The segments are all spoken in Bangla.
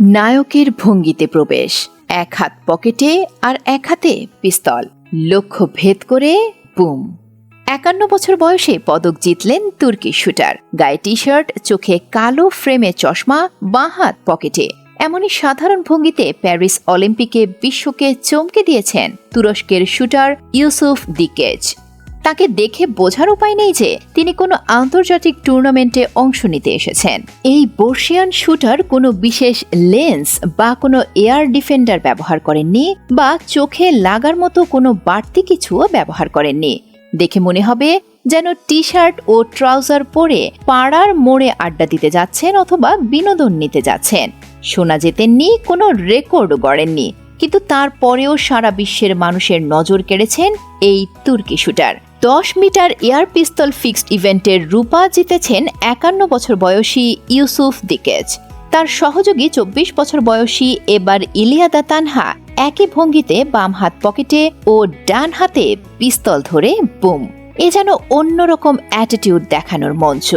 নায়কের ভঙ্গিতে প্রবেশ। এক হাত পকেটে আর এক হাতে পিস্তল। লক্ষ্য ভেদ করে বুম। একান্ন বছর বয়সে পদক জিতলেন তুর্কি শুটার। গায়ে টি শার্ট চোখে কালো ফ্রেমে চশমা, বাঁ হাত পকেটে। এমনই সাধারণ ভঙ্গিতে প্যারিস অলিম্পিকে বিশ্বকে চমকে দিয়েছেন তুরস্কের শুটার ইউসুফ দিকেজ। তাকে দেখে বোঝার উপায় নেই যে তিনি কোনো আন্তর্জাতিক টুর্নামেন্টে অংশ নিতে এসেছেন। এই বর্ষিয়ান শুটার কোনো বিশেষ লেন্স বা কোনো এয়ার ডিফেন্ডার ব্যবহার করেননি বা চোখে লাগার মতো কোনো বাড়তি কিছুও ব্যবহার করেননি। দেখে মনে হবে যেন টি শার্ট ও ট্রাউজার পরে পাড়ার মোড়ে আড্ডা দিতে যাচ্ছেন অথবা বিনোদন নিতে যাচ্ছেন। শোনা যেতেননি, কোনো রেকর্ড গড়েননি। কিন্তু তারপরেও সারা বিশ্বের মানুষের নজর কেড়েছেন এই তুর্কি শুটার। দশ মিটার এয়ার পিস্তল ফিক্সড ইভেন্টের রূপা জিতেছেন একান্ন বছর বয়সী ইউসুফ দিকেজ। তার সহযোগী চব্বিশ বছর বয়সী এবার ইলিয়াদা তানহা একই ভঙ্গিতে বাম হাত পকেটে ও ডান হাতে পিস্তল ধরে বুম। এ যেন অন্যরকম অ্যাটিটিউড দেখানোর মঞ্চ।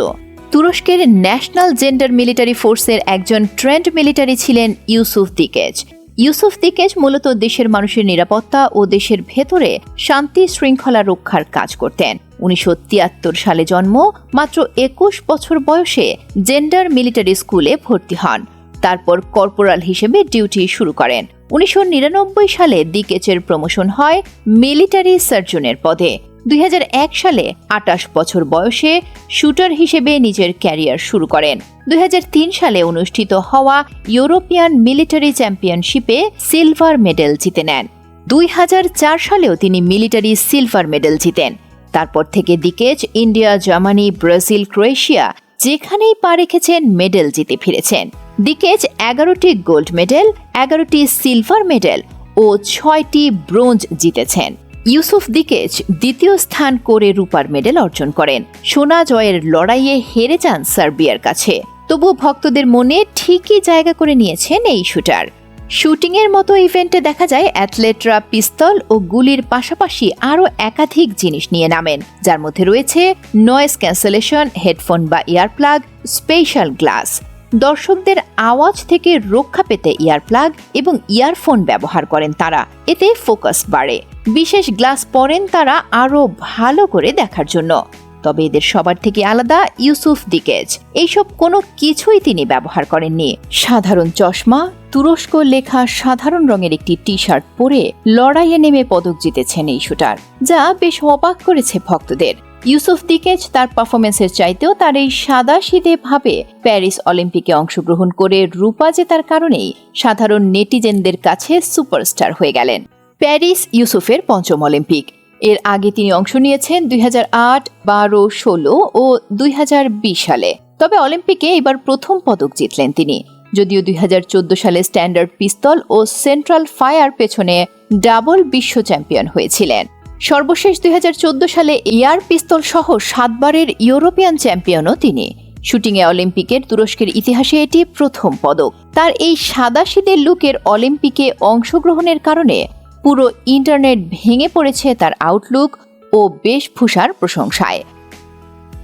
তুরস্কের ন্যাশনাল জেন্ডার মিলিটারি ফোর্সের একজন ট্রেন্ড মিলিটারি ছিলেন ইউসুফ দিকেজ। ইউসুফ দিকেজ মূলত দেশের মানুষের নিরাপত্তা ও দেশের ভেতরে শান্তি শৃঙ্খলা রক্ষার কাজ করতেন। উনিশশো তিয়াত্তর সালে জন্ম, মাত্র একুশ বছর বয়সে জেন্ডার মিলিটারি স্কুলে ভর্তি হন। তারপর কর্পোরাল হিসেবে ডিউটি শুরু করেন। উনিশশো নিরানব্বই সালে দিকেচের প্রমোশন হয় মিলিটারি সার্জনের পদে। দুই হাজার এক সালে আটাশ বছর বয়সে শুটার হিসেবে নিজের ক্যারিয়ার শুরু করেন। দুই হাজার তিন সালে অনুষ্ঠিত হওয়া ইউরোপিয়ান মিলিটারি চ্যাম্পিয়নশিপে সিলভার মেডেল জিতে নেন। দুই হাজার চার সালেও তিনি মিলিটারি সিলভার মেডেল জিতেন। তারপর থেকে দিকেজ ইন্ডিয়া, জার্মানি, ব্রাজিল, ক্রোয়েশিয়া যেখানেই পা রেখেছেন মেডেল জিতে ফিরেছেন। দিকেজ এগারোটি গোল্ড মেডেল, এগারোটি সিলভার মেডেল ও ছয়টি ব্রোঞ্জ জিতেছেন। ইউসুফ দিকেজ দ্বিতীয় স্থান করে রূপার মেডেল অর্জন করেন। সোনা জয়ের লড়াইয়ে হেরে যান সার্বিয়ার কাছে। তবু ভক্তদের মনে ঠিকই জায়গা করে নিয়েছেন এই শুটার। শুটিংয়ের মতো ইভেন্টে দেখা যায়, অ্যাথলেটরা পিস্তল ও গুলির পাশাপাশি আরও একাধিক জিনিস নিয়ে নামেন। যার মধ্যে রয়েছে নয়েজ ক্যান্সেলেশন হেডফোন বা ইয়ারপ্লাগ স্পেশাল গ্লাস দর্শকদের আওয়াজ থেকে রক্ষা পেতে ইয়ারপ্লাগ এবং ইয়ারফোন ব্যবহার করেন তারা। এতে ফোকাস বাড়ে। বিশেষ গ্লাস পরেন তারা আরও ভালো করে দেখার জন্য। তবে এদের সবার থেকে আলাদা ইউসুফ দিকেজ এইসব কোনো কিছুই তিনি ব্যবহার করেননি। সাধারণ চশমা, তুরস্ক লেখা সাধারণ রঙের একটি টি শার্ট পরে লড়াইয়ে নেমে পদক জিতেছেন এই শুটার যা বেশ অবাক করেছে ভক্তদের। ইউসুফ দিকেজ তার পারফরমেন্সের চাইতেও তার এই সাদা শীতে ভাবে প্যারিস অলিম্পিকে অংশগ্রহণ করে রূপা জেতার কারণেই সাধারণ নেটিজেনদের কাছে সুপারস্টার হয়ে গেলেন। প্যারিস ইউসুফের পঞ্চম অলিম্পিক। এর আগে তিনি অংশ নিয়েছেন দুই হাজার আট, বারো, ষোলো ও দুই হাজার বিশ সালে। তবে অলিম্পিকে এবার প্রথম পদক জিতলেন তিনি। যদিও দুই হাজার চোদ্দ সালে স্ট্যান্ডার্ড পিস্তল ও সেন্ট্রাল ফায়ার পেছনে ডাবল বিশ্ব চ্যাম্পিয়ন হয়েছিলেন। সর্বশেষ দুই হাজার চোদ্দ সালে এয়ার পিস্তল সহ সাতবারের ইউরোপিয়ান চ্যাম্পিয়নও তিনি। শুটিংয়ে অলিম্পিকের তুরস্কের ইতিহাসে এটি প্রথম পদক। তার এই সাদা শীতের লুকের অলিম্পিকে অংশগ্রহণের কারণে পুরো ইন্টারনেট ভেঙে পড়েছে তার আউটলুক ও বেশভূষার প্রশংসায়।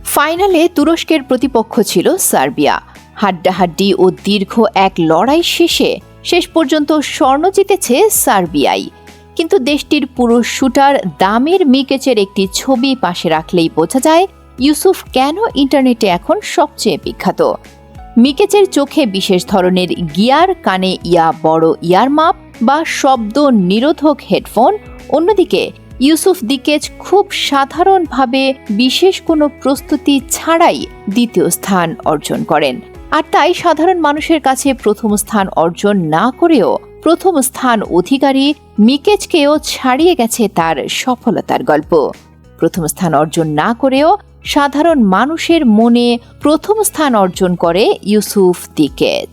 ফাইনালে তুরস্কের প্রতিপক্ষ ছিল সার্বিয়া। হাড্ডাহাড্ডি ও দীর্ঘ এক লড়াই শেষে শেষ পর্যন্ত স্বর্ণ জিতেছে সার্বিয়াই। কিন্তু দেশটির পুরো শুটার দামের মিকেচের একটি ছবি পাশে রাখলেই বোঝা যায়, ইউসুফ কেন ইন্টারনেটে এখন সবচেয়ে বিখ্যাত? মিকেচের চোখে বিশেষ ধরনের গিয়ার, কানে ইয়া বড় ইয়ার মাপ বা শব্দ নিরোধক হেডফোন। অন্যদিকে, ইউসুফ দিকেজ খুব সাধারণভাবে বিশেষ কোনো প্রস্তুতি ছাড়াই দ্বিতীয় স্থান অর্জন করেন। আর তাই সাধারণ মানুষের কাছে প্রথম স্থান অর্জন না করেও প্রথম স্থান অধিকারী মিকেজকেও ছাড়িয়ে গেছে তার সফলতার গল্প। প্রথম স্থান অর্জন না করেও সাধারণ মানুষের মনে প্রথম স্থান অর্জন করে ইউসুফ দিকেজ